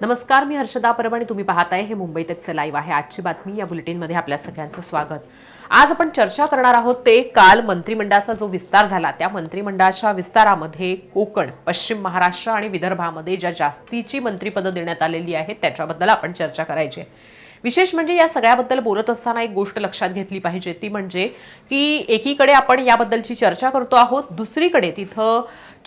नमस्कार मी हर्षदा परब आणि तुम्ही पाहताय हे मुंबईतच तकचे लाईव्ह आहे. आजची बातमी या बुलेटिनमध्ये आपल्या सगळ्यांचं स्वागत. आज आपण चर्चा करणार आहोत ते काल मंत्रिमंडळाचा जो विस्तार झाला त्या मंत्रिमंडळाच्या विस्तारामध्ये कोकण पश्चिम महाराष्ट्र आणि विदर्भामध्ये ज्या जास्तीची मंत्रिपदं देण्यात आलेली आहेत त्याच्याबद्दल आपण चर्चा करायची आहे. विशेष म्हणजे या सगळ्याबद्दल बोलत असताना एक गोष्ट लक्षात घेतली पाहिजे ती म्हणजे की एकीकडे आपण याबद्दलची चर्चा करतो आहोत दुसरीकडे तिथं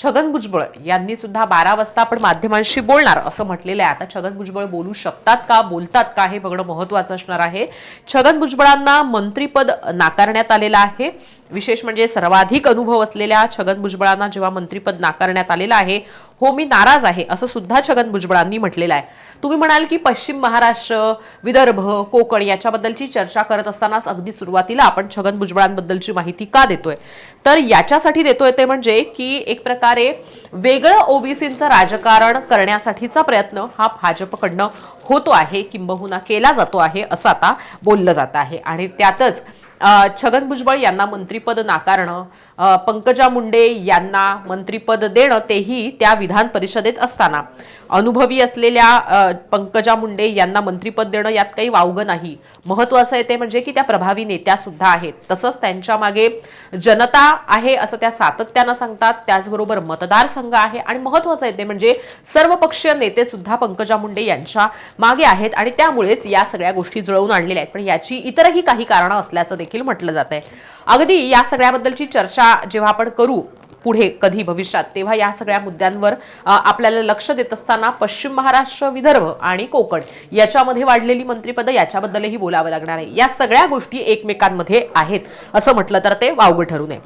छगन भुजबळ यांनी सुद्धा बारा वाजता आपण माध्यमांशी बोलणार. असं म्हटलेलं आहे. आता छगन भुजबळ बोलू शकतात का बोलतात का हे बघणं महत्वाचं असणार आहे. छगन भुजबळांना मंत्रीपद नाकारण्यात आलेलं आहे. विशेष म्हणजे सर्वाधिक अनुभव असलेल्या छगन भुजबळांना जेव्हा मंत्रीपद नाकारण्यात आलेलं आहे हो मी नाराज आहे असं सुद्धा छगन भुजबळांनी म्हटलेलं आहे. तुम्ही म्हणाल की पश्चिम महाराष्ट्र विदर्भ कोकण याच्याबद्दलची चर्चा करत असतानाच अगदी सुरुवातीला आपण छगन भुजबळांबद्दलची माहिती का देतोय? तर याच्यासाठी देतोय ते म्हणजे की एक प्रकारे वेगळं ओबीसींचं राजकारण करण्यासाठीचा प्रयत्न हा भाजपकडनं होतो आहे किंबहुना केला जातो आहे असं आता बोललं जात आहे. आणि त्यातच छगन भुजबळ यांना मंत्रिपद नाकारणं पंकजा मुंडे यांना मंत्रीपद देणं तेही त्या विधान परिषदेत असताना. अनुभवी असलेल्या पंकजा मुंडे यांना मंत्रीपद देणं यात काही वावगं नाही. महत्वाचं आहे ते म्हणजे की त्या प्रभावी नेत्या सुद्धा आहेत. तसंच त्यांच्या मागे जनता आहे असं त्या सातत्यानं सांगतात. त्याचबरोबर मतदारसंघ आहे. आणि महत्वाचं आहे ते म्हणजे सर्वपक्षीय नेते सुद्धा पंकजा मुंडे यांच्या मागे आहेत आणि त्यामुळेच या सगळ्या गोष्टी जुळवून आणलेल्या आहेत. पण याची इतरही काही कारणं असल्याचं देखील म्हटलं जात आहे अगदी या सगळ्याबद्दलची चर्चा जेव्हा आपण करू पुढे कधी भविष्यात तेव्हा या सगळ्या मुद्द्यांवर आपल्याला लक्ष देत असताना पश्चिम महाराष्ट्र विदर्भ आणि कोकण याच्यामध्ये वाढलेली मंत्रिपदं याच्याबद्दलही बोलावं लागणार आहे. या सगळ्या गोष्टी एकमेकांमध्ये आहेत असं म्हटलं तर ते वावगं ठरू नये.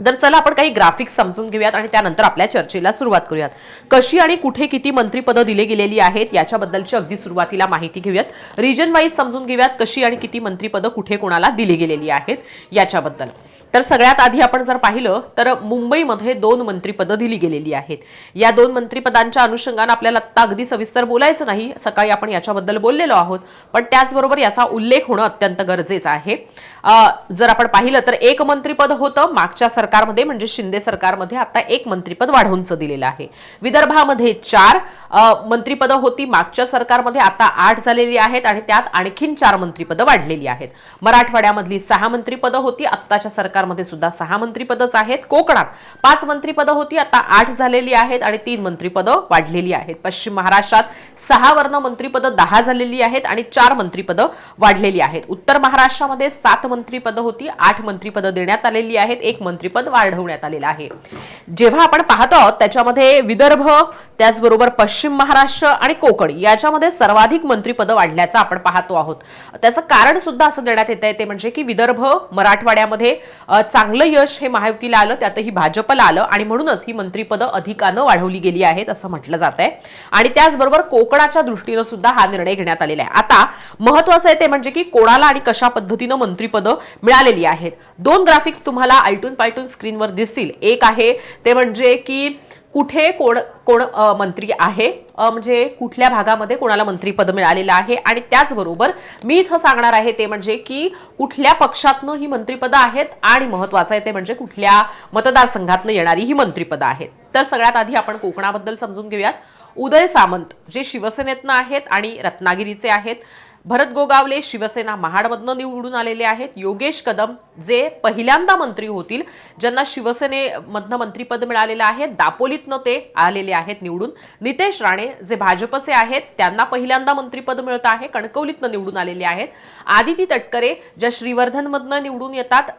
तर चला आपण काही ग्राफिक्स समजून घेऊयात आणि त्यानंतर आपल्या चर्चेला सुरुवात करूयात. कशी आणि कुठे किती मंत्रीपदं दिले गेलेली आहेत याच्याबद्दलची अगदी सुरुवातीला माहिती घेऊयात. रिजन वाईज समजून घेऊयात कशी आणि किती मंत्रीपदं कुठे कोणाला दिली गेलेली आहेत याच्याबद्दल. तर सगळ्यात आधी आपण जर पाहिलं तर मुंबईमध्ये दोन मंत्रीपदं दिली गेलेली आहेत. या दोन मंत्रीपदांच्या अनुषंगानं आपल्याला आत्ता अगदी सविस्तर बोलायचं नाही. सकाळी आपण याच्याबद्दल बोललेलो आहोत पण त्याचबरोबर याचा उल्लेख होणं अत्यंत गरजेचं आहे. जर आपण पाहिलं तर एक मंत्रीपद होतं मागच्या सरकारमध्ये म्हणजे शिंदे सरकारमध्ये आता एक मंत्रीपद वाढवूनच दिलेलं आहे. विदर्भामध्ये चार मंत्रीपदं होती. मागच्या सरकारमध्ये आता आठ झालेली आहेत आणि त्यात आणखीन चार मंत्रीपदं वाढलेली आहेत. मराठवाड्यामधली सहा मंत्रीपदं होती. आत्ताच्या सरकारमध्ये सुद्धा सहा मंत्रीपदच आहेत. कोकणात पाच मंत्रीपदं होती. आता आठ झालेली आहेत आणि तीन मंत्रीपदं वाढलेली आहेत. पश्चिम महाराष्ट्रात सहा वर्ण मंत्रीपदं दहा झालेली आहेत आणि चार मंत्रीपदं वाढलेली आहेत. उत्तर महाराष्ट्रामध्ये सात मंत्रीपदं होती. आठ मंत्रीपदं देण्यात आलेली आहेत. एक मंत्रीपद वाढवण्यात आलेलं आहे. जेव्हा आपण पाहतो आहोत त्याच्यामध्ये विदर्भ त्याचबरोबर पश्चिम महाराष्ट्र आणि कोकण याच्यामध्ये सर्वाधिक मंत्रीपद वाढल्याचं आपण पाहतो आहोत. त्याचं कारण सुद्धा असं देण्यात येत आहे ते म्हणजे की विदर्भ मराठवाड्यामध्ये चांगलं यश हे महायुतीला आलं त्यातही भाजपला आलं आणि म्हणूनच ही मंत्रीपदं अधिकानं वाढवली गेली आहेत असं म्हटलं जात आहे आणि त्याचबरोबर कोकणाच्या दृष्टीनं सुद्धा हा निर्णय घेण्यात आलेला आहे. आता महत्वाचं आहे ते म्हणजे की कोणाला आणि कशा पद्धतीनं मंत्रीपदं मिळालेली आहेत. दोन ग्राफिक्स तुम्हाला आलटून पालटून स्क्रीनवर दिसतील. एक आहे ते म्हणजे की कुठे कोण कोण मंत्री आहे म्हणजे कुठल्या भागामध्ये कोणाला मंत्रीपद मिळालेलं आहे आणि त्याचबरोबर मी इथं सांगणार आहे ते म्हणजे की कुठल्या पक्षातनं ही मंत्रीपदं आहेत आणि महत्वाचं आहे ते म्हणजे कुठल्या मतदारसंघातनं येणारी ही मंत्रीपदं आहेत. तर सगळ्यात आधी आपण कोकणाबद्दल समजून घेऊयात. उदय सामंत जे शिवसेनेतनं आहेत आणि रत्नागिरीचे आहेत भरत गोगावले शिवसेना महाडमधनं निवडून आलेले आहेत. योगेश कदम जे पहिल्यांदा मंत्री होतील ज्यांना शिवसेनेमधनं मंत्रीपद मिळालेलं आहे दापोलीतनं ते आलेले आहेत निवडून. नितेश राणे जे भाजपचे आहेत त्यांना पहिल्यांदा मंत्रीपद मिळत आहे कणकवलीतनं निवडून आलेले आहेत. आदिती तटकरे ज्या श्रीवर्धनमधनं निवडून येतात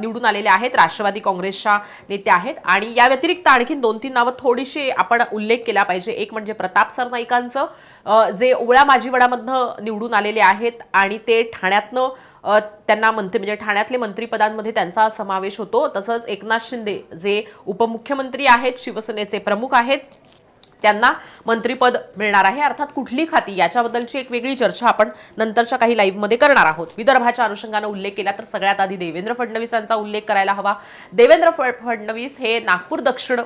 निवडून आलेल्या आहेत राष्ट्रवादी काँग्रेसच्या नेत्या आहेत. आणि या व्यतिरिक्त आणखीन दोन तीन नावं थोडीशी आपण उल्लेख केला पाहिजे. एक म्हणजे प्रताप सरनाईकांचं जे ओवळा माजीवडामधनं निवडून आलेले आहेत आणि ते ठाण्यातनं त्यांना मंत्री म्हणजे ठाण्यातले मंत्रिपदांमध्ये त्यांचा समावेश होतो. तसंच एकनाथ शिंदे जे उपमुख्यमंत्री आहेत शिवसेनेचे प्रमुख आहेत त्यांना मंत्रीपद मिळणार आहे. अर्थात कुठली खाती? याच्याबद्दलची एक वेगळी चर्चा आपण नंतरच्या काही लाईव्हमध्ये करणार आहोत. विदर्भाच्या अनुषंगानं उल्लेख केला तर सगळ्यात आधी देवेंद्र फडणवीसांचा उल्लेख करायला हवा. देवेंद्र फडणवीस हे नागपूर दक्षिण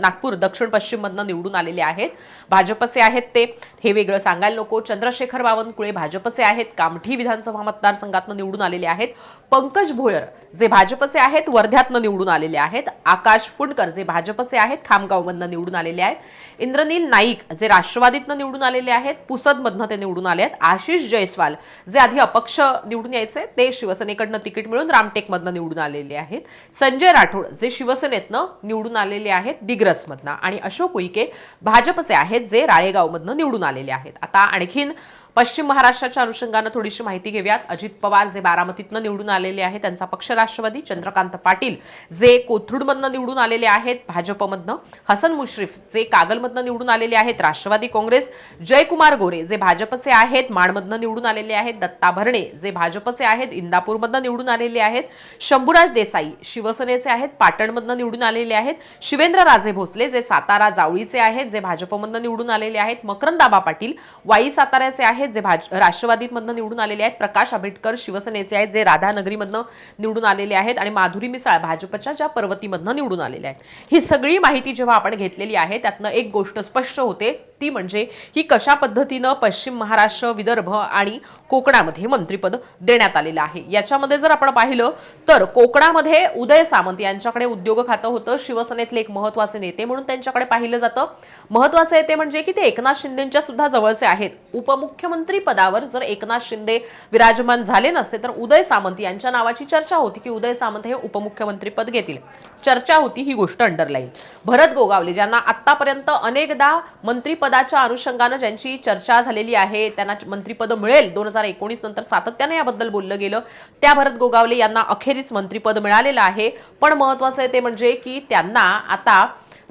नागपूर दक्षिण पश्चिममधनं निवडून आलेले आहेत. भाजपचे आहेत ते. हे वेगळं सांगायला नको. चंद्रशेखर बावनकुळे भाजपचे आहेत. कामठी विधानसभा मतदारसंघातनं निवडून आलेले आहेत. पंकज भोयर जे भाजपचे आहेत वर्ध्यातनं निवडून आलेले आहेत. आकाश फुंडकर जे भाजपचे आहेत खामगावमधनं निवडून आलेले आहेत. इंद्रनील नाईक जे राष्ट्रवादीतनं निवडून आलेले आहेत पुसदमधनं ते निवडून आले आहेत. आशिष जयस्वाल जे आधी अपक्ष निवडून यायचे ते शिवसेनेकडनं तिकीट मिळून रामटेकमधनं निवडून आलेले आहेत. संजय राठोड जे शिवसेनेतनं निवडून आलेले आहेत दिग्रसमधनं. आणि अशोक उईके भाजपचे आहेत जे राळेगावमधनं निवडून आलेले आहेत. आता आणखीन पश्चिम महाराष्ट्राच्या अनुषंगानं थोडीशी माहिती घेऊयात. अजित पवार जे बारामतीतनं निवडून आलेले आहेत त्यांचा पक्ष राष्ट्रवादी. चंद्रकांत पाटील जे कोथरूडमधनं निवडून आलेले आहेत भाजपमधनं. हसन मुश्रीफ जे कागलमधनं निवडून आलेले आहेत राष्ट्रवादी काँग्रेस. जयकुमार गोरे जे भाजपचे आहेत माणमधनं निवडून आलेले आहेत. दत्ता भरणे जे भाजपचे आहेत इंदापूरमधनं निवडून आलेले आहेत. शंभूराज देसाई शिवसेनेचे आहेत पाटणमधनं निवडून आलेले आहेत. शिवेंद्र राजे भोसले जे सातारा जावळीचे आहेत जे भाजपमधनं निवडून आलेले आहेत. मकरंदाबा पाटील वाई साताऱ्याचे आहेत. जे भाज राष्ट्रवादीमधनं निवडून आलेले आहेत प्रकाश आंबेडकर शिवसेनेचे आहेत जे राधानगरीमधनं निवडून आलेले आहेत आणि माधुरी मिसाळ भाजपच्या ज्या पर्वतीमधनं निवडून आलेल्या आहेत. ही सगळी माहिती जेव्हा आपण घेतलेली आहे त्यातनं एक गोष्ट स्पष्ट होते ती म्हणजे ही कशा पद्धतीनं पश्चिम महाराष्ट्र विदर्भ आणि कोकणामध्ये मंत्रिपद देण्यात आलेलं आहे. याच्यामध्ये जर आपण पाहिलं तर कोकणामध्ये उदय सामंत यांच्याकडे उद्योग खातं होतं शिवसेनेतले एक महत्त्वाचे नेते म्हणून त्यांच्याकडे पाहिलं जातं. महत्त्वाचे ते म्हणजे की ते एकनाथ शिंदेच्या सुद्धा जवळचे आहेत. उपमुख्यमंत्री पदावर जर एकनाथ शिंदे विराजमान झाले नसते तर उदय सामंत यांच्या नावाची चर्चा होती की उदय सामंत हे उपमुख्यमंत्री पद घेतील. चर्चा होती ही गोष्ट अंडरलाईन भरत गोगावले ज्यांना आतापर्यंत अनेकदा मंत्रिपदाच्या अनुषंगानं ज्यांची चर्चा झालेली आहे त्यांना मंत्रिपद मिळेल. दोन हजार एकोणीस नंतर सातत्याने याबद्दल बोललं गेलं. त्या भरत गोगावले यांना अखेरीस मंत्रिपद मिळालेलं आहे. पण महत्वाचं आहे ते म्हणजे की त्यांना आता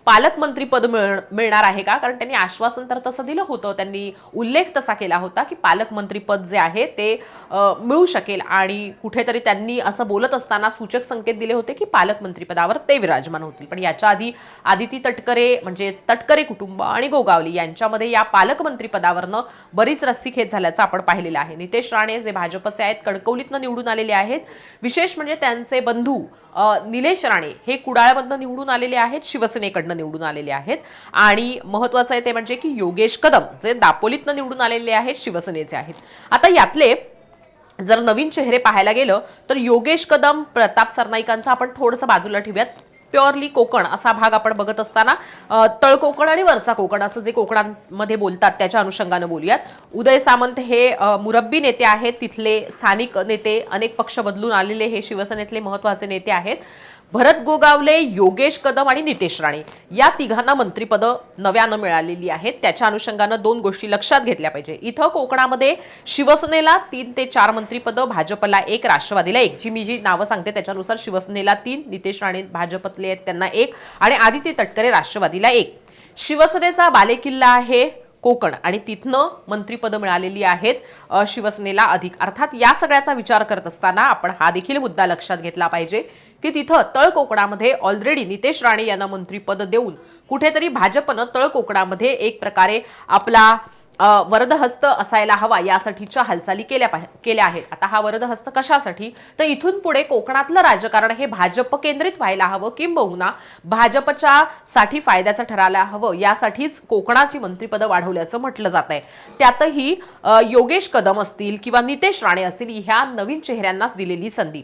पालकमंत्रीपद मिळ मिळणार आहे का? कारण त्यांनी आश्वासन तर तसं दिलं होतं. त्यांनी उल्लेख तसा केला होता की पालकमंत्रीपद जे आहे ते मिळू शकेल. आणि कुठेतरी त्यांनी असं बोलत असताना सूचक संकेत दिले होते की पालकमंत्रीपदावर ते विराजमान होतील. पण याच्या आधी आदिती तटकरे म्हणजेच तटकरे कुटुंब आणि गोगावली यांच्यामध्ये या पालकमंत्रीपदावरनं बरीच रस्सीखेच झाल्याचं आपण पाहिलेलं आहे. नितेश राणे जे भाजपचे आहेत कणकवलीतनं निवडून आलेले आहेत. विशेष म्हणजे त्यांचे बंधू निलेश राणे हे कुडाळमधनं निवडून आलेले आहेत शिवसेनेकडनं निवडून आलेले आहेत. आणि महत्वाचं आहे ते म्हणजे की योगेश कदम जे दापोलीतनं निवडून आलेले आहेत शिवसेनेचे आहेत. आता यातले जर नवीन चेहरे पाहायला गेलं तर योगेश कदम प्रताप सरनाईकांचा आपण थोडंसं बाजूला ठेवूयात. प्युअरली कोकण असा भाग आपण बघत असताना तळ कोकण आणि वरचा कोकण असं जे कोकणांमध्ये बोलतात त्याच्या अनुषंगानं बोलूयात. उदय सामंत हे मुरब्बी नेते आहेत. तिथले स्थानिक नेते अनेक पक्ष बदलून आलेले हे शिवसेनेतले महत्त्वाचे नेते आहेत. भरत गोगावले योगेश कदम आणि नितेश राणे. या तिघांना मंत्रीपदं नव्यानं मिळालेली आहेत. त्याच्या अनुषंगानं दोन गोष्टी लक्षात घेतल्या पाहिजे. इथं कोकणामध्ये शिवसेनेला तीन ते चार मंत्रिपदं भाजपला एक राष्ट्रवादीला एक. जी मी जी नावं सांगते त्याच्यानुसार शिवसेनेला तीन नितेश राणे भाजपतले आहेत त्यांना एक. आणि आदित्य तटकरे राष्ट्रवादीला एक. शिवसेनेचा बालेकिल्ला आहे कोकण आणि तिथनं मंत्रिपदं मिळालेली आहेत शिवसेनेला अधिक. अर्थात या सगळ्याचा विचार करत असताना आपण हा देखील मुद्दा लक्षात घेतला पाहिजे. की तिथं तळ कोकणामध्ये ऑलरेडी नितेश राणे यांना मंत्रिपद देऊन कुठेतरी भाजपनं तळ कोकणामध्ये एक प्रकारे आपला वरदहस्त असायला हवा यासाठीच्या हालचाली केल्या केल्या आहेत. आता हा वरदहस्त कशासाठी? तर इथून पुढे कोकणातलं राजकारण हे भाजप केंद्रित व्हायला हवं किंबहुना भाजपच्या साठी फायद्याचं ठरायला हवं यासाठीच कोकणाची मंत्रिपदं वाढवल्याचं म्हटलं जात आहे. त्यातही योगेश कदम असतील किंवा नितेश राणे असतील ह्या नवीन चेहऱ्यांनाच दिलेली संधी.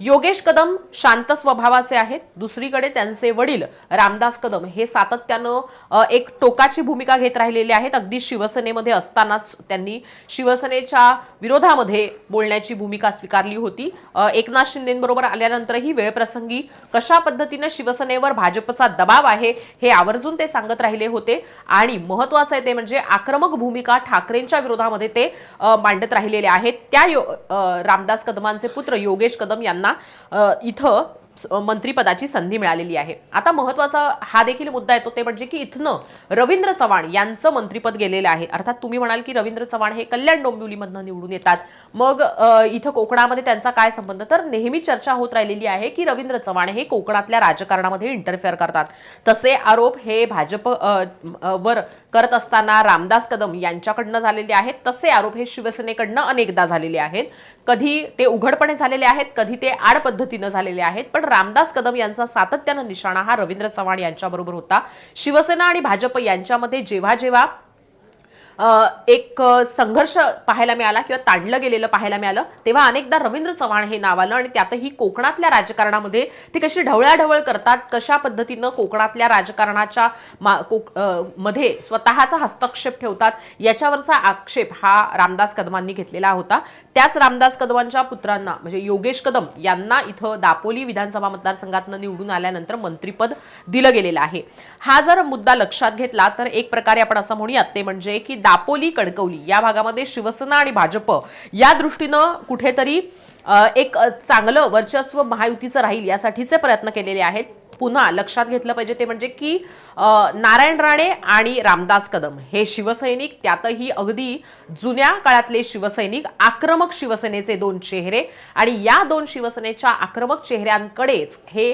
योगेश कदम शांत स्वभावाचे आहेत. दुसरीकडे त्यांचे वडील रामदास कदम हे सातत्यानं एक टोकाची भूमिका घेत राहिलेले आहेत. अगदी शिवसेनेमध्ये असतानाच त्यांनी शिवसेनेच्या विरोधामध्ये बोलण्याची भूमिका स्वीकारली होती. एकनाथ शिंदेबरोबर आल्यानंतरही वेळप्रसंगी कशा पद्धतीने शिवसेनेवर भाजपचा दबाव आहे हे आवर्जून ते सांगत राहिले होते. आणि महत्वाचं आहे ते म्हणजे आक्रमक भूमिका ठाकरेंच्या विरोधामध्ये ते मांडत राहिलेले आहेत. त्या रामदास कदमांचे पुत्र योगेश कदम यांना इथं मंत्रीपदाची मंत्रिपदाची संधी मिळालेली आहे. आता महत्त्वाचा हा देखील मुद्दा येतो ते म्हणजे की इथनं रवींद्र चव्हाण यांचं मंत्रिपद गेलेलं आहे. अर्थात तुम्ही म्हणाल की रवींद्र चव्हाण हे कल्याण डोंबिवलीमधनं निवडून येतात. मग इथं कोकणामध्ये त्यांचा काय संबंध? तर नेहमी चर्चा होत राहिलेली आहे की रवींद्र चव्हाण हे कोकणातल्या राजकारणामध्ये इंटरफेअर करतात. तसे आरोप हे भाजप वर करत असताना रामदास कदम यांच्याकडनं झालेले आहेत. तसे आरोप हे शिवसेनेकडनं अनेकदा झालेले आहेत. कधी ते उघडपणे झालेले आहेत कधी ते आड पद्धतीनं झालेले आहेत. पण रामदास कदम यांचा सातत्यानं निशाणा हा रवींद्र चव्हाण यांच्याबरोबर होता. शिवसेना आणि भाजप यांच्यामध्ये जेव्हा जेव्हा एक संघर्ष पाहायला मिळाला किंवा ताणलं गेलेलं पाहायला मिळालं तेव्हा अनेकदा रवींद्र चव्हाण हे नाव आलं आणि त्यातही कोकणातल्या राजकारणामध्ये ते कशी ढवळाढवळ करतात कशा पद्धतीनं कोकणातल्या राजकारणाच्या मा- कोक- मध्ये स्वतःचा हस्तक्षेप ठेवतात याच्यावरचा आक्षेप हा रामदास कदमांनी घेतलेला होता. त्याच रामदास कदमांच्या पुत्रांना म्हणजे योगेश कदम यांना इथं दापोली विधानसभा मतदारसंघातनं निवडून आल्यानंतर मंत्रीपद दिलं गेलेलं आहे. हा जर मुद्दा लक्षात घेतला तर एक प्रकारे आपण असं म्हणूयात ते म्हणजे की दापोली कणकवली या भागामध्ये शिवसेना आणि भाजप या दृष्टीनं कुठेतरी एक चांगलं वर्चस्व महायुतीचं राहील यासाठीचे प्रयत्न केलेले आहेत. पुन्हा लक्षात घेतलं पाहिजे ते म्हणजे की नारायण राणे आणि रामदास कदम हे शिवसैनिक त्यातही अगदी जुन्या काळातले शिवसैनिक आक्रमक शिवसेनेचे दोन चेहरे आणि या दोन शिवसेनेच्या आक्रमक चेहऱ्यांकडेच हे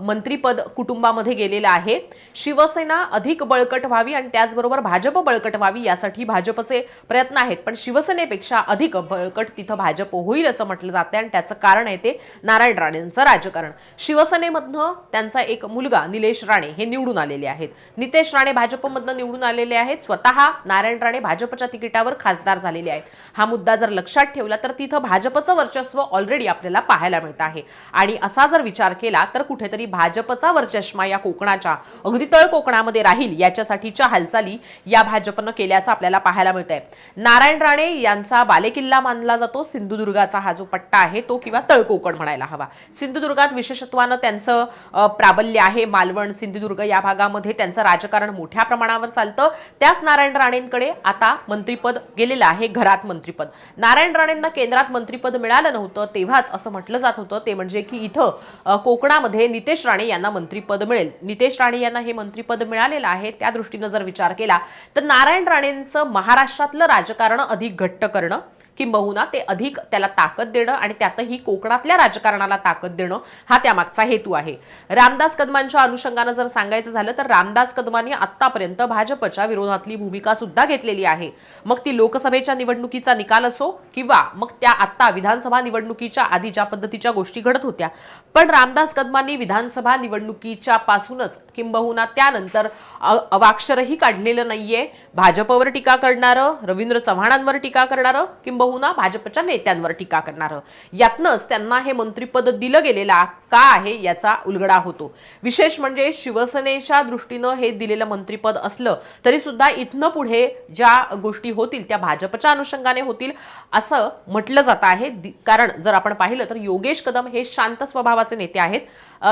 मंत्रीपद कुटुंबामध्ये गेलेलं आहे. शिवसेना अधिक बळकट व्हावी आणि त्याचबरोबर भाजप बळकट व्हावी यासाठी भाजपचे प्रयत्न आहेत. पण शिवसेनेपेक्षा अधिक बळकट तिथं भाजप होईल असं म्हटलं जाते आणि त्याचं कारण आहे ते नारायण राणेंचं राजकारण. शिवसेनेमधनं त्यां एक मुलगा निलेश राणे हे निवडून आलेले आहेत. नितेश राणे भाजपमधनं निवडून आलेले आहेत. स्वतः नारायण राणे भाजपच्या तिकिटावर खासदार झालेले आहेत. हा मुद्दा जर लक्षात ठेवला तर तिथं भाजपचं वर्चस्व ऑलरेडी आपल्याला पाहायला मिळत आहे. आणि असा जर विचार केला तर कुठेतरी भाजपचा वर्चस्मा या कोकणाच्या अगदी तळ कोकणामध्ये राहील याच्यासाठीच्या हालचाली या भाजपनं केल्याचं आपल्याला पाहायला मिळत आहे नारायण राणे यांचा बालेकिल्ला मानला जातो. सिंधुदुर्गाचा हा जो पट्टा आहे तो किंवा तळकोकण म्हणायला हवा. सिंधुदुर्गात विशेषत्वानं त्यांचं प्राबल्य आहे. मालवण सिंधुदुर्ग या भागामध्ये त्यांचं राजकारण मोठ्या प्रमाणावर चालतं. त्याच नारायण राणेंकडे आता मंत्रिपद गेलेलं आहे घरात मंत्रिपद. नारायण राणेंना केंद्रात मंत्रिपद मिळालं नव्हतं तेव्हाच असं म्हटलं जात होतं. ते म्हणजे की इथं कोकणामध्ये नितेश राणे यांना मंत्रिपद मिळेल. नितेश राणे यांना हे मंत्रिपद मिळालेलं आहे त्या दृष्टीनं जर विचार केला तर नारायण राणेंचं महाराष्ट्रातलं राजकारण अधिक घट्ट करणं किंबहुना ते अधिक त्याला ताकद देणं आणि त्यातही कोकणातल्या राजकारणाला ताकद देणं हा त्यामागचा हेतू आहे. रामदास कदमांच्या अनुषंगानं जर सांगायचं झालं तर रामदास कदमांनी आतापर्यंत भाजपच्या विरोधातली भूमिका सुद्धा घेतलेली आहे. मग ती लोकसभेच्या निवडणुकीचा निकाल असो किंवा मग त्या आता विधानसभा निवडणुकीच्या आधी ज्या पद्धतीच्या गोष्टी घडत होत्या पण रामदास कदमांनी विधानसभा निवडणुकीच्या पासूनच किंबहुना त्यानंतर अवाक्षरही काढलेलं नाहीये. भाजपवर टीका करणारं रवींद्र चव्हाणांवर टीका करणारं किंबहुना भाजपच्या नेत्यांवर टीका करणारं. यातनंच त्यांना हे मंत्रिपद दिलं गेलेलं का आहे याचा उलगडा होतो. विशेष म्हणजे शिवसेनेच्या दृष्टीनं हे दिलेलं मंत्रिपद असलं तरी सुद्धा इथनं पुढे ज्या गोष्टी होतील त्या भाजपच्या अनुषंगाने होतील असं म्हटलं जात आहे. कारण जर आपण पाहिलं तर योगेश कदम हे शांत स्वभावाचे नेते आहेत.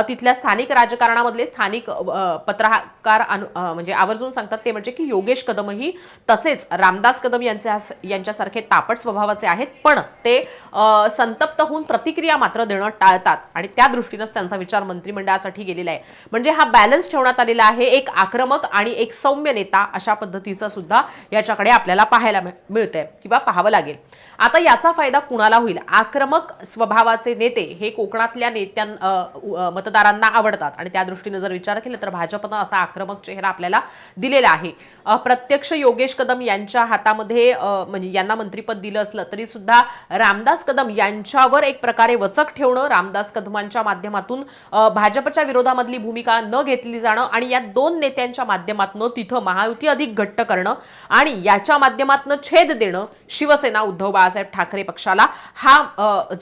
तिथल्या स्थानिक राजकारणामधले स्थानिक पत्रकार अनु- म्हणजे आवर्जून सांगतात ते म्हणजे की योगेश कदमही तसेच रामदास कदम यांच्या यांच्यासारखे तापट स्वभावाचे आहेत पण ते संतप्त होऊन प्रतिक्रिया मात्र देणं टाळतात आणि त्या दृष्टीनंच त्यांचा विचार मंत्रिमंडळासाठी गेलेला आहे. म्हणजे हा बॅलन्स ठेवण्यात आलेला आहे एक आक्रमक आणि एक सौम्य नेता अशा पद्धतीचा सुद्धा याच्याकडे आपल्याला पाहायला मिळ- मिळतंय किंवा पाहावं लागेल. आता याचा फायदा कुणाला होईल? आक्रमक स्वभावाचे नेते हे कोकणातल्या नेत्यां मतदारांना आवडतात. आणि त्या दृष्टीने जर विचार केला तर भाजपनं असा आक्रमक चेहरा आपल्याला दिलेला आहे. प्रत्यक्ष योगेश कदम यांच्या हातामध्ये म्हणजे यांना मंत्रिपद दिलं असलं तरी सुद्धा रामदास कदम यांच्यावर एक प्रकारे वचक ठेवणं रामदास कदमांच्या माध्यमातून भाजपच्या विरोधामधली भूमिका न घेतली जाणं आणि या दोन नेत्यांच्या माध्यमातून तिथं महायुती अधिक घट्ट करणं आणि याच्या माध्यमातून छेद देणं शिवसेना उद्धव बाळासाहेब ठाकरे पक्षाला हा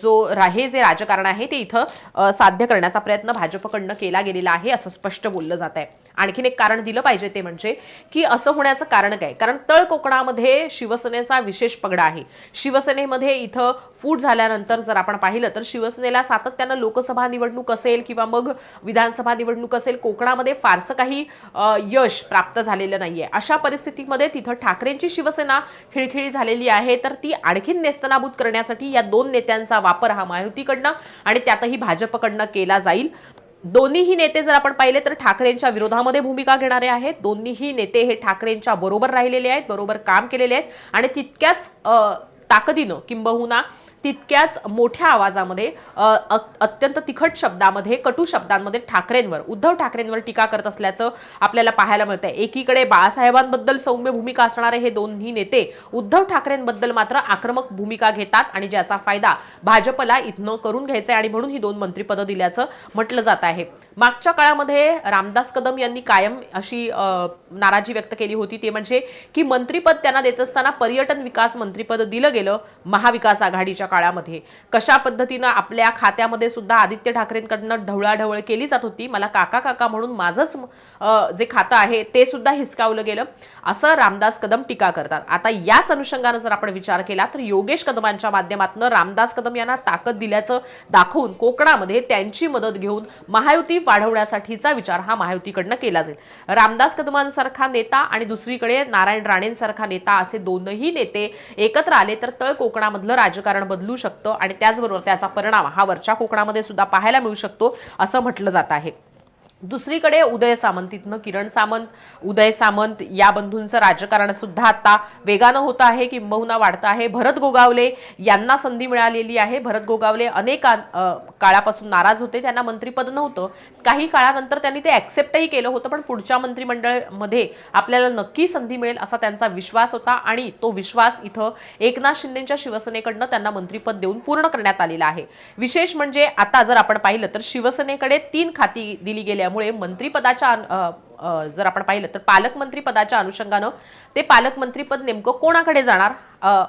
जो हे जे राजकारण आहे ते इथं साध्य करण्याचा प्रयत्न भाजपकडनं केला गेलेला आहे असं स्पष्ट बोललं जात आहे आणखीन एक कारण दिलं पाहिजे ते म्हणजे की असं होण्याचं कारण काय? कारण तळ कोकणामध्ये शिवसेनेचा विशेष पगडा आहे. शिवसेनेमध्ये इथं फूट झाल्यानंतर जर आपण पाहिलं तर शिवसेनेला सातत्यानं लोकसभा निवडणूक असेल किंवा मग विधानसभा निवडणूक असेल कोकणामध्ये फारसं काही यश प्राप्त झालेलं नाहीये. अशा परिस्थितीमध्ये तिथं ठाकरेंची शिवसेना खिळखिळी झालेली आहे. तर ती आणखीन नेस्तनाबूत करण्यासाठी या दोन नेत्यांचा वापर हा महायुतीकडनं आणि त्यातही भाजपकडनं केला जाईल. दोन्हीही नेते जर आपण पाहिले तर ठाकरेंच्या विरोधामध्ये भूमिका घेणारे आहेत. दोन्हीही नेते हे ठाकरेंच्या बरोबर राहिलेले आहेत बरोबर काम केलेले आहेत. आणि तितक्याच ताकदीनं किंबहुना तितक्याच मोठ्या आवाजामध्ये अ, अत्यंत तिखट शब्दामध्ये कटू शब्दांमध्ये ठाकरेंवर उद्धव ठाकरेंवर टीका करत असल्याचं आपल्याला पाहायला मिळतंय. एकीकडे बाळासाहेबांबद्दल सौम्य भूमिका असणारे हे दोन्ही नेते उद्धव ठाकरेंबद्दल मात्र आक्रमक भूमिका घेतात आणि ज्याचा फायदा भाजपला इथनं करून घ्यायचा आहे आणि म्हणून ही दोन मंत्रिपदं दिल्याचं म्हटलं जात आहे. मागच्या काळामध्ये रामदास कदम यांनी कायम अशी नाराजी व्यक्त केली होती. ते म्हणजे की मंत्रिपद त्यांना देत असताना पर्यटन विकास मंत्रिपद दिलं गेलं महाविकास आघाडीच्या काळामध्ये. कशा पद्धतीनं आपल्या खात्यामध्ये सुद्धा आदित्य ठाकरेंकडनं ढवळाढवळ केली जात होती? मला काका काका म्हणून माझंच जे खातं आहे ते सुद्धा हिसकावलं गेलं. असं रामदास कदम टीका करतात. आता याच अनुषंगानं जर आपण विचार केला तर योगेश कदमांच्या माध्यमातून रामदास कदम यांना ताकद दिल्याचं दाखवून कोकणामध्ये त्यांची मदत घेऊन महायुती वाढवण्यासाठीचा विचार हा महायुतीकडनं केला जाईल. रामदास कदमांसारखा नेता आणि दुसरीकडे नारायण राणेंसारखा नेता असे दोनही नेते एकत्र आले तर तळ कोकणामधलं राजकारण बदलू शकतं आणि त्याचबरोबर त्याचा परिणाम हा वरच्या कोकणामध्ये सुद्धा पाहायला मिळू शकतो असं म्हटलं जात आहे. दुसरीकडे उदय सामंत इथनं किरण सामंत उदय सामंत या बंधूंचं राजकारण सुद्धा आता वेगानं होत आहे किंबहुना वाढतं आहे. भरत गोगावले यांना संधी मिळालेली आहे. भरत गोगावले अनेक काळापासून नाराज होते. त्यांना मंत्रिपद नव्हतं. काही काळानंतर त्यांनी ते ऍक्सेप्टही केलं होतं पण पुढच्या मंत्रिमंडळमध्ये आपल्याला नक्की संधी मिळेल असा त्यांचा विश्वास होता आणि तो विश्वास इथं एकनाथ शिंदेच्या शिवसेनेकडनं त्यांना मंत्रिपद देऊन पूर्ण करण्यात आलेला आहे. विशेष म्हणजे आता जर आपण पाहिलं तर शिवसेनेकडे तीन खाती दिली त्यामुळे मंत्रीपदाच्या जर आपण पाहिलं तर पालकमंत्री पदाच्या अनुषंगानं ते पालकमंत्रीपद नेमकं कोणाकडे जाणार?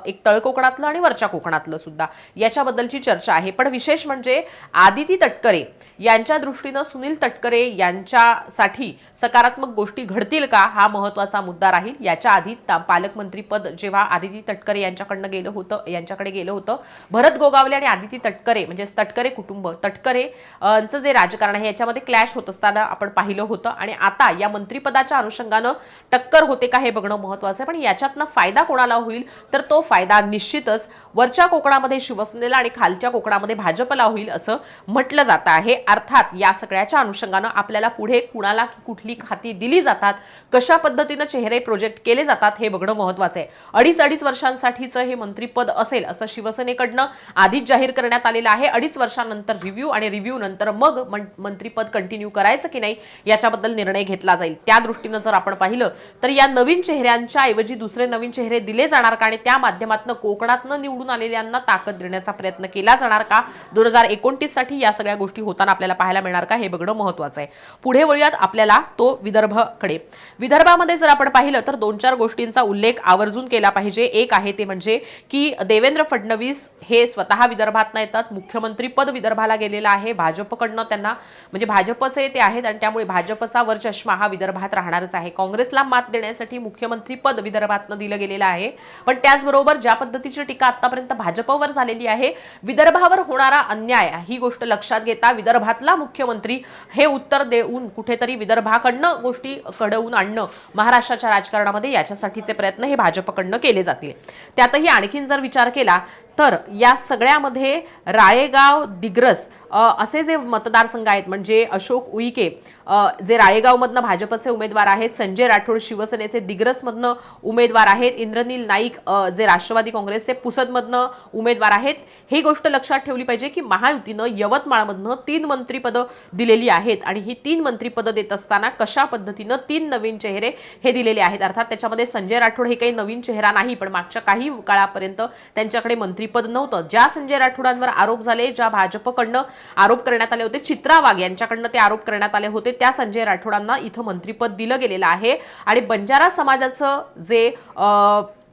एक तळ कोकणातलं आणि वरच्या कोकणातलं सुद्धा याच्याबद्दलची चर्चा आहे. पण विशेष म्हणजे आदिती तटकरे यांच्या दृष्टीनं सुनील तटकरे यांच्यासाठी सकारात्मक गोष्टी घडतील का? हा महत्त्वाचा मुद्दा राहील. याच्या आधी पालकमंत्रीपद जेव्हा आदिती तटकरे यांच्याकडनं गेलं होतं यांच्याकडे गेलं होतं भरत गोगावले आणि आदिती तटकरे म्हणजे तटकरे कुटुंब तटकरे यांचं चं जे राजकारण आहे याच्यामध्ये क्लॅश होत असताना आपण पाहिलं होतं. आणि आता या मंत्रिपदाच्या अनुषंगानं टक्कर होते का हे बघणं महत्वाचं आहे. पण याच्यातनं फायदा कोणाला होईल? तर तो फायदा निश्चितच वरच्या कोकणामध्ये शिवसेनेला आणि खालच्या कोकणामध्ये भाजपला होईल असं म्हटलं जातं आहे. अर्थात या सगळ्याच्या अनुषंगानं आपल्याला पुढे कुणाला कुठली खाती दिली जातात कशा पद्धतीनं चेहरे प्रोजेक्ट केले जातात हे बघणं महत्वाचं आहे. अडीच अडीच वर्षांसाठीचं हे मंत्रीपद असेल असं शिवसेनेकडनं आधीच जाहीर करण्यात आलेलं आहे. अडीच वर्षांनंतर रिव्ह्यू आणि रिव्ह्यू नंतर मग मंत्रीपद कंटिन्यू करायचं की नाही याच्याबद्दल निर्णय घेतला जाईल. त्या दृष्टीनं जर आपण पाहिलं तर या नवीन चेहऱ्यांच्या ऐवजी दुसरे नवीन चेहरे दिले जाणार का? आणि त्या माध्यमातून कोकणातनं निवडून आलेल्यांना ताकद देण्याचा प्रयत्न केला जाणार का? दोन हजार एकोणतीससाठी या सगळ्या गोष्टी होताना आपल्याला पाहायला मिळणार का हे बघणं महत्वाचं आहे. पुढे वळूयात आपल्याला तो विदर्भकडे. विदर्भामध्ये जर आपण पाहिलं तर दोन चार गोष्टींचा उल्लेख आवर्जून केला पाहिजे. एक आहे ते म्हणजे की देवेंद्र फडणवीस हे स्वतः विदर्भातनं येतात. मुख्यमंत्री पद विदर्भाला गेलेलं आहे. भाजपकडनं त्यांना म्हणजे भाजपचे ते आहेत आणि त्यामुळे भाजपचा वर चष्मा हा विदर्भात राहणारच आहे. काँग्रेसला मात देण्यासाठी मुख्यमंत्री पद विदर्भातनं दिलं गेलेलं आहे. पण त्याचबरोबर ज्या पद्धतीची टीका आतापर्यंत भाजपवर झालेली आहे. विदर्भावर होणारा अन्याय ही गोष्ट लक्षात घेता विदर्भातला मुख्यमंत्री हे उत्तर देऊन कुठेतरी विदर्भाकडनं गोष्टी कडवून आणणं महाराष्ट्राच्या राजकारणामध्ये याच्यासाठीचे प्रयत्न हे भाजपकडनं केले जातील. त्यातही आणखीन जर विचार केला तर या सगळ्यामध्ये राळेगाव दिग्रस असे जे मतदारसंघ आहेत म्हणजे अशोक उईके जे राळेगावमधनं भाजपचे उमेदवार आहेत संजय राठोड शिवसेनेचे दिग्रसमधनं उमेदवार आहेत इंद्रनील नाईक जे राष्ट्रवादी काँग्रेसचे पुसदमधनं उमेदवार आहेत ही गोष्ट लक्षात ठेवली पाहिजे की महायुतीनं यवतमाळमधनं तीन मंत्रीपदं दिलेली आहेत आणि ही तीन मंत्रीपदं देत असताना कशा पद्धतीनं तीन नवीन चेहरे हे दिलेले आहेत? अर्थात त्याच्यामध्ये संजय राठोड हे काही नवीन चेहरा नाही पण मागच्या काही काळापर्यंत त्यांच्याकडे मंत्री मंत्रिपद नव्हतं. ज्या संजय राठोडांवर आरोप झाले ज्या भाजपकडनं आरोप करण्यात आले होते चित्रा वाघ यांच्याकडनं ते आरोप करण्यात आले होते त्या संजय राठोडांना इथं मंत्रीपद दिलं गेलेलं आहे. आणि बंजारा समाजाचं जे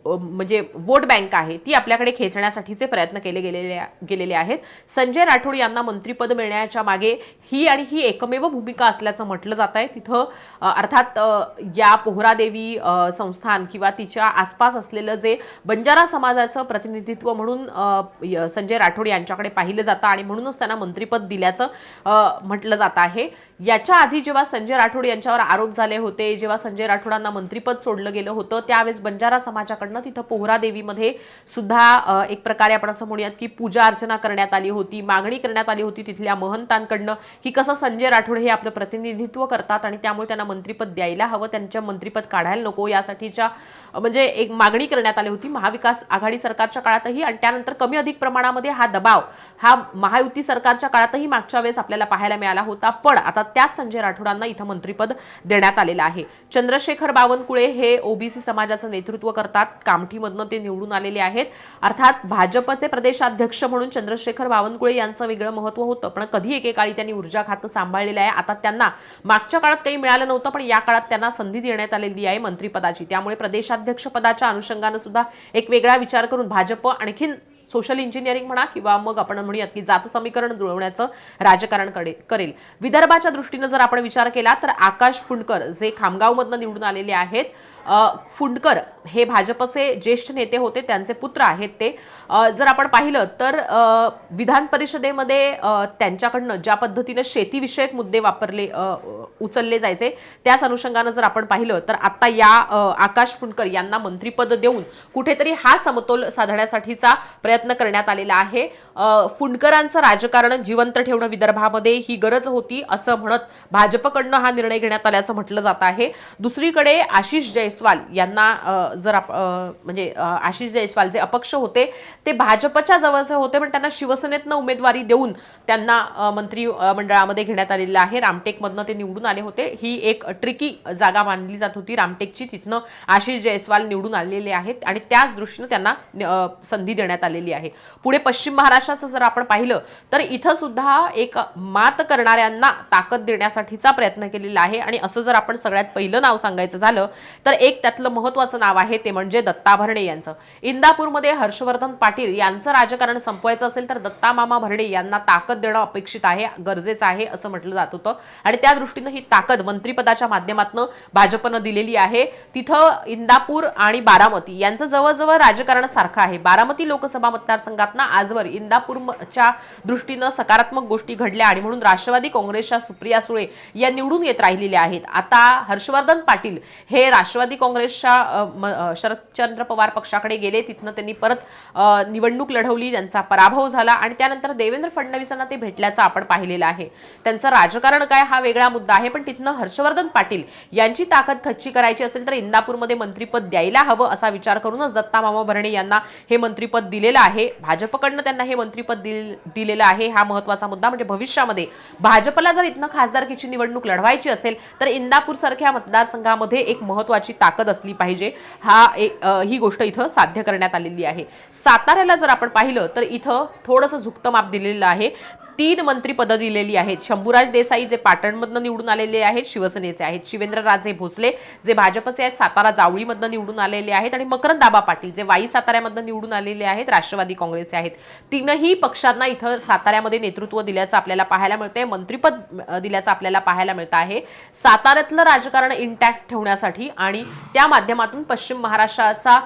म्हणजे वोट बँक आहे ती आपल्याकडे खेचण्यासाठीचे प्रयत्न केले गेलेले गेलेले आहेत. संजय राठोड यांना मंत्रीपद मिळण्याच्या मागे ही आणि ही एकमेव भूमिका असल्याचं म्हटलं जात आहे. तिथं अर्थात या पोहरादेवी संस्थान किंवा तिच्या आसपास असलेलं जे बंजारा समाजाचं प्रतिनिधित्व म्हणून संजय राठोड यांच्याकडे पाहिलं जातं आणि म्हणूनच त्यांना मंत्रिपद दिल्याचं म्हटलं जात आहे. याच्या आधी जेव्हा संजय राठोड यांच्यावर आरोप झाले होते जेव्हा संजय राठोडांना मंत्रीपद सोडलं गेलं होतं त्यावेळेस बंजारा समाजाकडनं तिथं पोहरादेवीमध्ये सुद्धा एक प्रकारे आपण असं म्हणूयात की पूजा अर्चना करण्यात आली होती मागणी करण्यात आली होती तिथल्या महंतांकडनं. की कसं संजय राठोड हे आपलं प्रतिनिधित्व करतात आणि त्यामुळे त्यांना मंत्रीपद द्यायला हवं त्यांच्या मंत्रीपद काढायला नको यासाठीच्या म्हणजे एक मागणी करण्यात आली होती महाविकास आघाडी सरकारच्या काळातही आणि त्यानंतर कमी अधिक प्रमाणामध्ये हा दबाव हा महायुती सरकारच्या काळातही मागच्या वेळेस आपल्याला पाहायला मिळाला होता. पण आता त्याच संजय राठोडांना इथं मंत्रीपद देण्यात आलेलं आहे. चंद्रशेखर बावनकुळे हे ओबीसी समाजाचं नेतृत्व करतात. कामठीमधनं ते निवडून आलेले आहेत. अर्थात भाजपचे प्रदेशाध्यक्ष म्हणून चंद्रशेखर बावनकुळे यांचं वेगळं महत्त्व होतं पण कधी एकेकाळी त्यांनी ऊर्जा खातं सांभाळलेलं आहे. आता त्यांना मागच्या काळात काही मिळालं नव्हतं पण या काळात त्यांना संधी देण्यात आलेली आहे मंत्रिपदाची. त्यामुळे प्रदेशाध्यक्ष पदाच्या अनुषंगानं सुद्धा एक वेगळा विचार करून भाजप आणखीन सोशल इंजिनिअरिंग म्हणा किंवा मग आपण म्हणूयात की जात समीकरण जुळवण्याचं राजकारण करेल. विदर्भाच्या दृष्टीनं जर आपण विचार केला तर आकाश फुंडकर जे खामगावमधनं निवडून आलेले आहेत फुंडकर हे भाजपचे ज्येष्ठ नेते होते त्यांचे पुत्र आहेत ते. जर आपण पाहिलं तर विधान परिषदेमध्ये त्यांच्याकडनं ज्या पद्धतीनं शेतीविषयक मुद्दे वापरले उचलले जायचे त्याच अनुषंगानं जर आपण पाहिलं तर आत्ता या आकाश फुंडकर यांना मंत्रीपद देऊन कुठेतरी हा समतोल साधण्यासाठीचा प्रयत्न करण्यात आलेला आहे. फुंडकरांचं राजकारण जिवंत ठेवणं विदर्भामध्ये ही गरज होती असं म्हणत भाजपकडनं हा निर्णय घेण्यात आल्याचं म्हटलं जात आहे. दुसरीकडे आशिष जय जयस्वाल यांना जर आप- म्हणजे आशिष जयस्वाल जे अपक्ष होते ते भाजपच्या जवळचे होते पण त्यांना शिवसेनेतनं उमेदवारी देऊन त्यांना मंत्री मंडळामध्ये घेण्यात आलेलं आहे. रामटेकमधनं ते निवडून आले होते. ही एक ट्रिकी जागा मानली जात होती. रामटेकची तिथनं आशिष जयस्वाल निवडून आलेले आहेत आणि त्याच दृष्टीनं त्यांना संधी देण्यात आलेली आहे. पुढे पश्चिम महाराष्ट्राचं जर आपण पाहिलं तर इथं सुद्धा एक मात करणाऱ्यांना ताकद देण्यासाठीचा प्रयत्न केलेला आहे. आणि असं जर आपण सगळ्यात पहिलं नाव सांगायचं झालं तर एक त्यातलं महत्वाचं नाव आहे ते म्हणजे दत्ता भरणे यांचं. इंदापूरमध्ये हर्षवर्धन पाटील यांचं राजकारण संपवायचं असेल तर दत्ता मामा भरणे यांना ताकद देणं अपेक्षित आहे गरजेचं आहे असं म्हटलं जात होतं. आणि त्या दृष्टीनं ही ताकद मंत्रिपदाच्या माध्यमातून भाजपनं दिलेली आहे. तिथं इंदापूर आणि बारामती यांचं जवळजवळ राजकारण सारखं आहे. बारामती लोकसभा मतदारसंघात आजवर इंदापूरच्या दृष्टीनं सकारात्मक गोष्टी घडल्या आणि म्हणून राष्ट्रवादी काँग्रेसच्या सुप्रिया सुळे या निवडून येत राहिलेल्या आहेत. आता हर्षवर्धन पाटील हे राष्ट्रवादी काँग्रेसच्या शरदचंद्र पवार पक्षाकडे गेले तिथनं त्यांनी परत निवडणूक लढवली त्यांचा पराभव झाला आणि त्यानंतर देवेंद्र फडणवीसांना ते भेटल्याचं आपण पाहिलेलं आहे. त्यांचं राजकारण काय हा वेगळा मुद्दा आहे पण तिथनं हर्षवर्धन पाटील यांची ताकद खच्ची करायची असेल तर इंदापूरमध्ये मंत्रीपद द्यायला हवं असा विचार करूनच दत्ता मामा भरणे यांना हे मंत्रीपद दिलेलं आहे. भाजपकडनं त्यांना हे मंत्रीपद दिल- दिलेलं आहे हा महत्त्वाचा मुद्दा. म्हणजे भविष्यामध्ये भाजपला जर इथनं खासदारकीची निवडणूक लढवायची असेल तर इंदापूर सारख्या मतदारसंघामध्ये एक महत्वाची ताकद असली पाहिजे. हा एक ही गोष्ट इथं साध्य करण्यात आलेली आहे. साताऱ्याला जर आपण पाहिलं तर इथं थोडंसं झुकतं माप दिलेलं आहे. तीन मंत्रीपदं दिलेली आहेत. शंभूराज देसाई जे पाटणमधनं निवडून आलेले आहेत शिवसेनेचे आहेत. शिवेंद्रराजे भोसले जे भाजपचे आहेत सातारा जावळीमधनं निवडून आलेले आहेत आणि मकरंद दाबा पाटील जे वाई साताऱ्यामधनं निवडून आलेले आहेत राष्ट्रवादी काँग्रेसचे आहेत. तीनही पक्षांना इथं साताऱ्यामध्ये नेतृत्व दिल्याचं आपल्याला पाहायला मिळतंय मंत्रीपद दिल्याचं आपल्याला पाहायला मिळतं आहे. साताऱ्यातलं राजकारण इंटॅक्ट ठेवण्यासाठी आणि त्या माध्यमातून पश्चिम महाराष्ट्राचा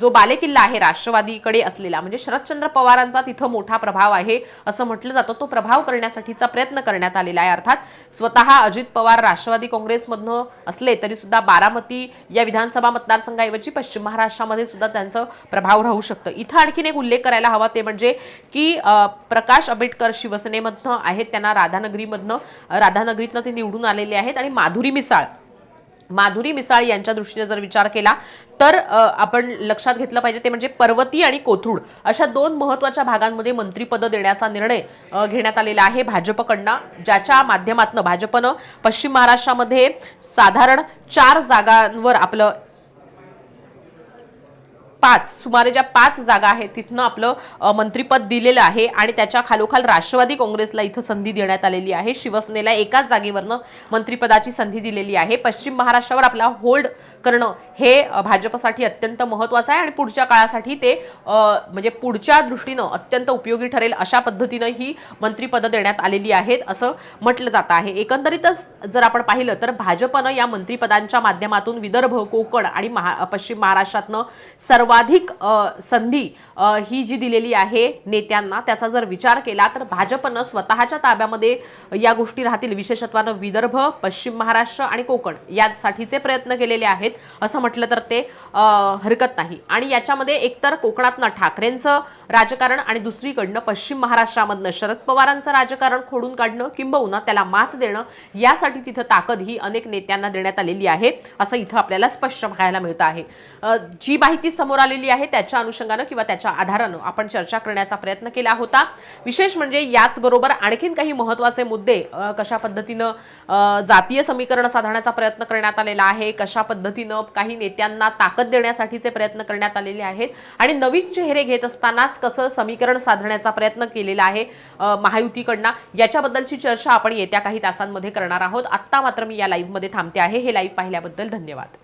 जो बालेकिल्ला आहे राष्ट्रवादीकडे असलेला म्हणजे शरदचंद्र पवारांचा तिथं मोठा प्रभाव आहे असं म्हटलं जातं. तो प्रभाव करण्यासाठीचा प्रयत्न करण्यात आलेला आहे. अर्थात स्वतः अजित पवार राष्ट्रवादी काँग्रेसमधनं असले तरी सुद्धा बारामती या विधानसभा मतदारसंघाऐवजी पश्चिम महाराष्ट्रामध्ये सुद्धा त्यांचं प्रभाव राहू शकतं. इथं आणखीन एक उल्लेख करायला हवा ते म्हणजे की प्रकाश आंबेडकर शिवसेनेमधनं आहेत त्यांना राधानगरीमधनं राधानगरीतनं ते निवडून आलेले आहेत आणि माधुरी मिसाळ माधुरी मिसाळ यांच्या दृष्टीने जर विचार केला तर आपण लक्षात घेतलं पाहिजे ते म्हणजे पर्वती आणि कोथरूड अशा दोन महत्त्वाच्या भागांमध्ये मंत्रीपद देण्याचा निर्णय घेण्यात आलेला आहे भाजपकडनं ज्याच्या माध्यमातून भाजपनं पश्चिम महाराष्ट्रामध्ये साधारण चार जागांवर आपलं पाच सुमारे ज्या पाच जागा आहेत तिथनं आपलं मंत्रीपद दिलेलं आहे आणि त्याच्या खालोखाल राष्ट्रवादी काँग्रेसला इथं संधी देण्यात आलेली आहे. शिवसेनेला एकाच जागेवरनं मंत्रिपदाची संधी दिलेली आहे. पश्चिम महाराष्ट्रावर आपला होल्ड करणं हे भाजपसाठी अत्यंत महत्वाचं आहे आणि पुढच्या काळासाठी ते म्हणजे पुढच्या दृष्टीनं अत्यंत उपयोगी ठरेल अशा पद्धतीनं ही मंत्रिपदं देण्यात आलेली आहेत असं म्हटलं जात आहे. एकंदरीतच जर आपण पाहिलं तर भाजपनं या मंत्रिपदांच्या माध्यमातून विदर्भ कोकण आणि महा पश्चिम महाराष्ट्रातनं सर्व सर्वाधिक संधी ही जी दिलेली आहे नेत्यांना त्याचा जर विचार केला तर भाजपनं स्वतःच्या ताब्यामध्ये या गोष्टी राहतील. विशेषत्वानं विदर्भ पश्चिम महाराष्ट्र आणि कोकण यासाठीचे प्रयत्न केलेले आहेत. असं म्हटलं तर ते हरकत नाही. आणि याच्यामध्ये एकतर कोकणातनं ठाकरेंचं राजकारण आणि दुसरीकडनं पश्चिम महाराष्ट्रामधनं शरद पवारांचं राजकारण खोडून काढणं किंबहुना त्याला मात देणं यासाठी तिथं ताकद ही अनेक नेत्यांना देण्यात आलेली आहे असं इथं आपल्याला स्पष्ट पाहायला मिळतं आहे. जी माहिती समोर आलेली आहे. त्याच्या अनुषंगानं किंवा त्याच्या आधारानं आपण चर्चा करण्याचा प्रयत्न केला होता. विशेष म्हणजे याचबरोबर आणखीन काही महत्त्वाचे मुद्दे कशा पद्धतीनं जातीय समीकरण साधण्याचा प्रयत्न करण्यात आलेला आहे कशा पद्धतीनं काही नेत्यांना ताकद देण्यासाठीचे प्रयत्न करण्यात आलेले आहेत आणि नवीन चेहरे घेत असतानाच कसं समीकरण साधण्याचा प्रयत्न केलेला आहे महायुतीकडनं. याच्याबद्दलची चर्चा आपण येत्या काही तासांमध्ये करणार आहोत. आत्ता मात्र मी या लाईव्हमध्ये थांबते आहे. हे लाईव्ह पाहिल्याबद्दल धन्यवाद.